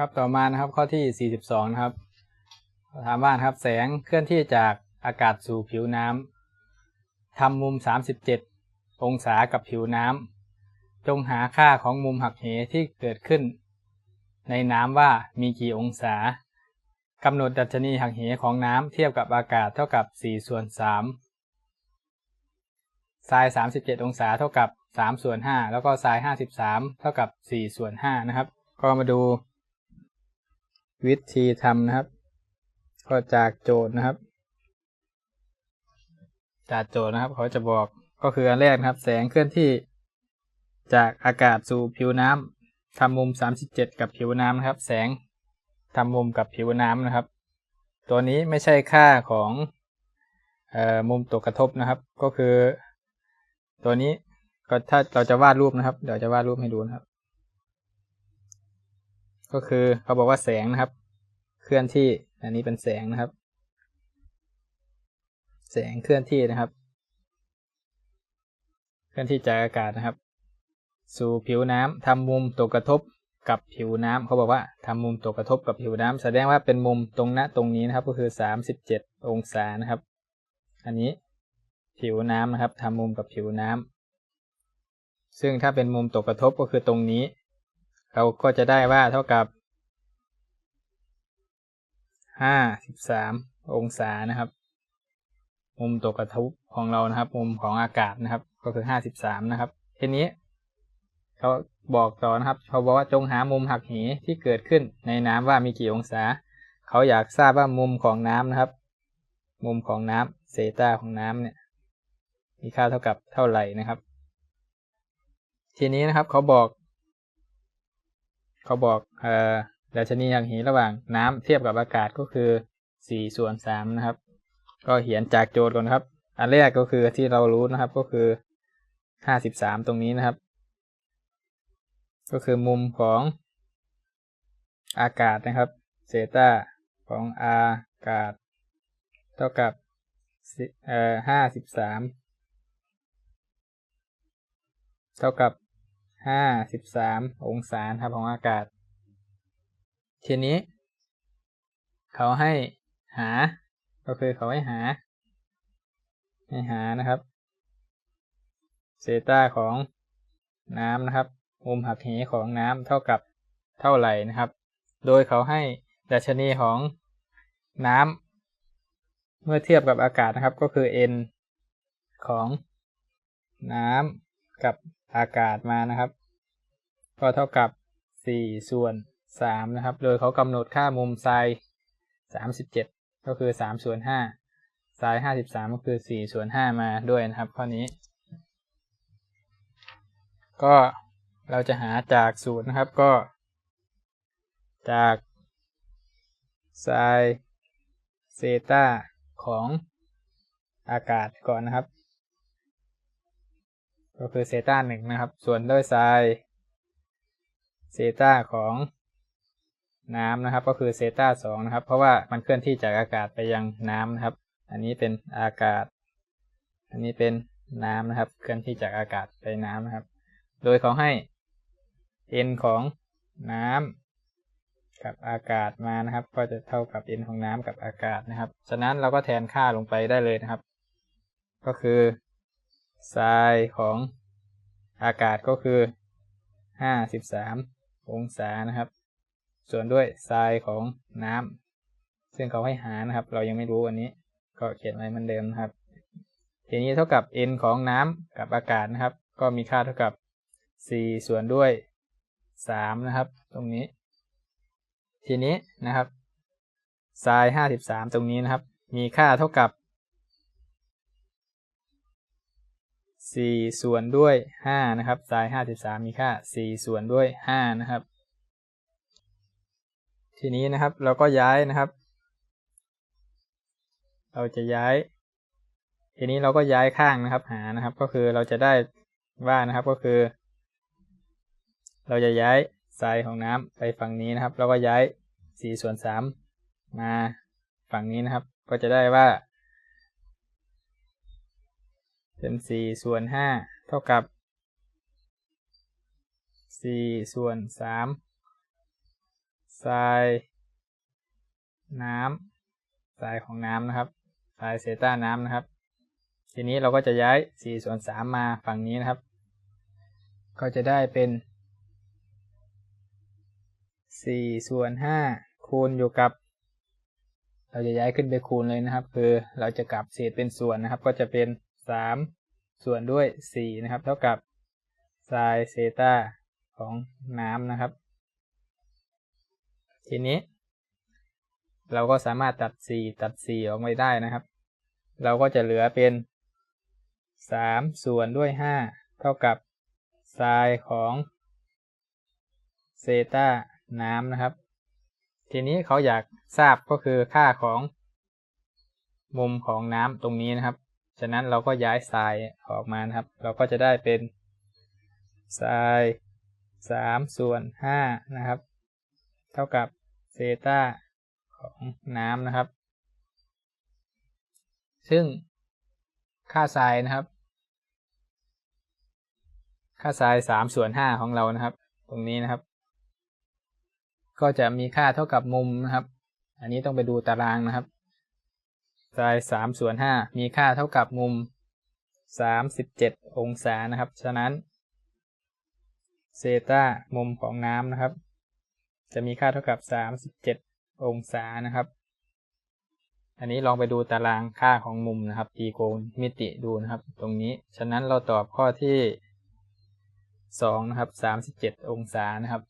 ครับต่อมานะครับข้อที่ 42 นะครับถามว่านะครับแสงเคลื่อนที่จากอากาศสู่ผิวน้ำทำมุม 37 องศากับผิวน้ำจงหาค่าของมุมหักเหที่เกิดขึ้น ในน้ำว่ามีกี่องศากำหนดดัชนีหักเหของน้ำเทียบกับอากาศเท่ากับ 4 ส่วน3ไซน์37 องศาเท่ากับ 3 ส่วน 5 แล้วก็ไซน์53 เท่ากับ 4 ส่วน 5 นะครับ ก็มาดู วิธีทำนะครับ ก็จากโจทย์นะครับ จากโจทย์นะครับ เขาจะบอกก็คืออันแรกนะครับ แสงเคลื่อนที่จากอากาศสู่ผิวน้ำทำมุม 37 กับผิวน้ำนะครับ แสงทำมุมกับผิวน้ำนะครับ ตัวนี้ไม่ใช่ค่าของออมุมตกกระทบนะครับ ก็คือ ตัวนี้ก็ถ้าเราจะวาดรูปนะครับ เดี๋ยวจะวาดรูปให้ดูนะครับ ก็คือเขาบอกว่าแสงนะครับ เคลื่อนที่ อันนี้เป็นแสงนะครับ แสงเคลื่อนที่นะครับ เคลื่อนที่จากอากาศนะครับ สู่ผิวน้ำทำมุมตกกระทบกับผิวน้ำเขาบอกว่าทำมุมตกกระทบกับผิวน้ำแสดงว่าเป็นมุมตรงหน้ตรงนี้นะครับ ก็คือสามสิบเจ็ดองศานะครับ อันนี้ผิวน้ำนะครับทำมุมกับผิวน้ำซึ่งถ้าเป็นมุมตกกระทบก็คือตรงนี้ เราก็จะได้ว่าเท่ากับห้าสิบสามองศานะครับ มุมตกกระทบของเรานะครับ มุมของอากาศนะครับ ก็คือห้าสิบสามนะครับทีนี้เขาบอกต่อนะครับเขาบอกว่าจงหามุมหักเหที่เกิดขึ้นในน้ำว่ามีกี่องศา เขาอยากทราบว่ามุมของน้ำนะครับ มุมของน้ำเซตาของน้ำเนี่ย มีค่าเท่ากับเท่าไหร่นะครับ ทีนี้นะครับเขาบอก เขาบอกเอ่อดัชนีหักเหระหว่างน้ำเทียบกับอากาศก็คือสี่ส่วนสามนะครับ ก็เขียนจากโจทย์ก่อนครับ อันแรกก็คือที่เรารู้นะครับก็คือห้าสิบสามตรงนี้นะครับ ก็คือมุมของอากาศนะครับเซตาของอากาศ เท่ากับเอ่อห้าสิบสามเท่ากับ ห้าสิบสามองศาครับของอากาศ ทีนี้ เขาให้หา ก็คือเขาให้หา ให้หานะครับเซต้าของน้ำนะครับมุมหักเหของน้ำเท่ากับเท่าไหร่นะครับ โดยเขาให้ดัชนีของน้ำเมื่อเทียบกับอากาศนะครับ ก็คือ n ของน้ำกับอากาศมานะครับ ก็เท่ากับ 4 ส่วน 3 นะครับ โดยเขากำหนดค่ามุมไซน์37 ก็คือ 3 ส่วน5ไซน์53 ก็คือ 4 ส่วน 5 มาด้วยนะครับ ข้อนี้ ก็เราจะหาจากสูตรนะครับก็ จากไซเซตาของอากาศก่อนนะครับ ก็คือเซตาหนึ่งนะครับ ส่วนด้วยไซ เซตาของน้ำนะครับ ก็คือเซตาสองนะครับ เพราะว่ามันเคลื่อนที่จากอากาศไปยังน้ำนะครับ อันนี้เป็นอากาศ อันนี้เป็นน้ำนะครับ เคลื่อนที่จากอากาศไปน้ำนะครับ โดยเขาให้ n ของน้ำกับอากาศมานะครับ ก็จะเท่ากับ n ของน้ำกับอากาศนะครับ ฉะนั้นเราก็แทนค่าลงไปได้เลยนะครับ ก็คือไซน์ของอากาศก็คือ 53 องศานะครับ ส่วนด้วยไซน์ของน้ำซึ่งเขาให้หานะครับ เรายังไม่รู้อันนี้ ก็เขียนไว้เหมือนเดิมนะครับ ทีนี้เท่ากับ n ของน้ำกับอากาศนะครับ ก็มีค่าเท่ากับ 4 ส่วนด้วยสามนะครับ ตรงนี้ ทีนี้นะครับไซน์ห้าสิบสามตรงนี้นะครับ มีค่าเท่ากับ สี่ส่วนด้วยห้านะครับไซน์ห้าสิบสามมีค่าสี่ส่วนด้วยห้านะครับ ทีนี้นะครับเราก็ย้ายนะครับ เราจะย้าย ทีนี้เราก็ย้ายข้างนะครับ หานะครับ ก็คือเราจะได้ว่านะครับก็คือ เราจะย้ายทรายของน้ำไปฝั่งนี้นะครับ แล้วก็ย้าย4ส่วน3มาฝั่งนี้นะครับ ก็จะได้ว่า เป็น4ส่วน5เท่ากับ4ส่วน3ไซทรายน้ำทรายของน้ำนะครับทรายเซต้าน้ำนะครับ ทีนี้เราก็จะย้าย4ส่วน3มาฝั่งนี้นะครับ ก็จะได้เป็น4ส่วน5คูณอยู่กับ เราจะย้ายขึ้นไปคูณเลยนะครับ คือเราจะกลับเศษเป็นส่วนนะครับ ก็จะเป็น 3 ส่วนด้วย 4 นะครับ เท่ากับไซน์เซตาของน้ำนะครับ ทีนี้ เราก็สามารถตัด 4 ตัด 4 ออกไปได้นะครับ เราก็จะเหลือเป็น 3 ส่วนด้วย 5 เท่ากับไซน์ของเซตาน้ำนะครับ ทีนี้เขาอยากทราบก็คือค่าของมุมของน้ำตรงนี้นะครับ ฉะนั้นเราก็ย้ายไซน์ออกมานะครับ เราก็จะได้เป็นไซน์สามส่วนห้านะครับ เท่ากับเซตาของน้ำนะครับ ซึ่งค่าไซน์นะครับ ค่าไซน์สามส่วนห้าของเรานะครับ ตรงนี้นะครับ ก็จะมีค่าเท่ากับมุมนะครับ อันนี้ต้องไปดูตารางนะครับ ไซน์สามส่วนห้ามีค่าเท่ากับมุมสามสิบเจ็ดองศานะครับ ฉะนั้นเซตามุมของน้ำนะครับ จะมีค่าเท่ากับ37องศานะครับ อันนี้ลองไปดูตารางค่าของมุมนะครับตีโกณมิติดูนะครับ ตรงนี้ ฉะนั้นเราตอบข้อที่2นะครับ37องศานะครับ